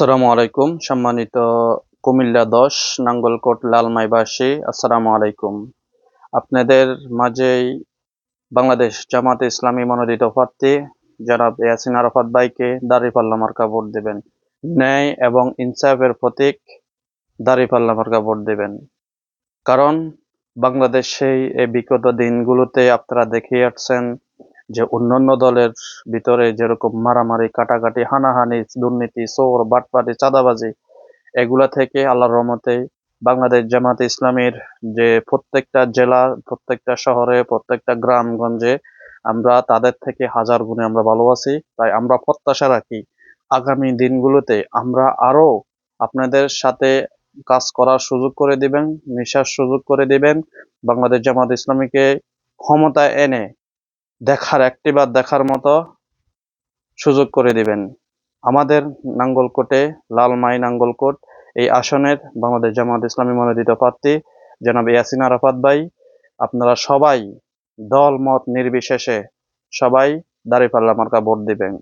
আসসালামু আলাইকুম, সম্মানিত কুমিল্লা দশ, নাঙ্গলকোট, লালমাইবাসী, আসসালামু আলাইকুম। আপনাদের মাঝেই বাংলাদেশ জামাতে ইসলামী মনোনীত প্রার্থী জনাব ইয়াসিন আরাফাত ভাইকে দাঁড়িপাল্লা মার্কা ভোট দেবেন। ন্যায় এবং ইনসাফের প্রতীক দাঁড়িপাল্লা মার্কা ভোট দেবেন। কারণ বাংলাদেশে এই বিগত দিনগুলোতে আপনারা দেখিয়ে আসছেন যে অন্যান্য দলের ভিতরে যেরকম মারামারি, কাটাকাটি, হানাহানি, দুর্নীতি, চোর, বাটপাটি, চাঁদাবাজি, এগুলা থেকে আল্লাহর রহমতে বাংলাদেশ জামাত ইসলামের যে প্রত্যেকটা জেলা, প্রত্যেকটা শহরে, প্রত্যেকটা গ্রামগঞ্জে আমরা তাদের থেকে হাজার গুণে আমরা ভালো আছি। তাই আমরা প্রত্যাশা রাখি, আগামী দিনগুলোতে আমরা আরও আপনাদের সাথে কাজ করার সুযোগ করে দিবেন, মিশার সুযোগ করে দিবেন, বাংলাদেশ জামাত ইসলামীকে ক্ষমতায় এনে দেখার একটিবার দেখার মতো সুযোগ করে দিবেন। আমাদের নাঙ্গলকোটে, লালমাই নাঙ্গলকোট, এই আসনের বাংলাদেশ জামাত ইসলামী মনোনীত প্রার্থী জনাব ইয়াসিন আরাফাত ভাই, আপনারা সবাই দল মত নির্বিশেষে সবাই দাঁড়িপাল্লা মার্কা ভোট দিবেন।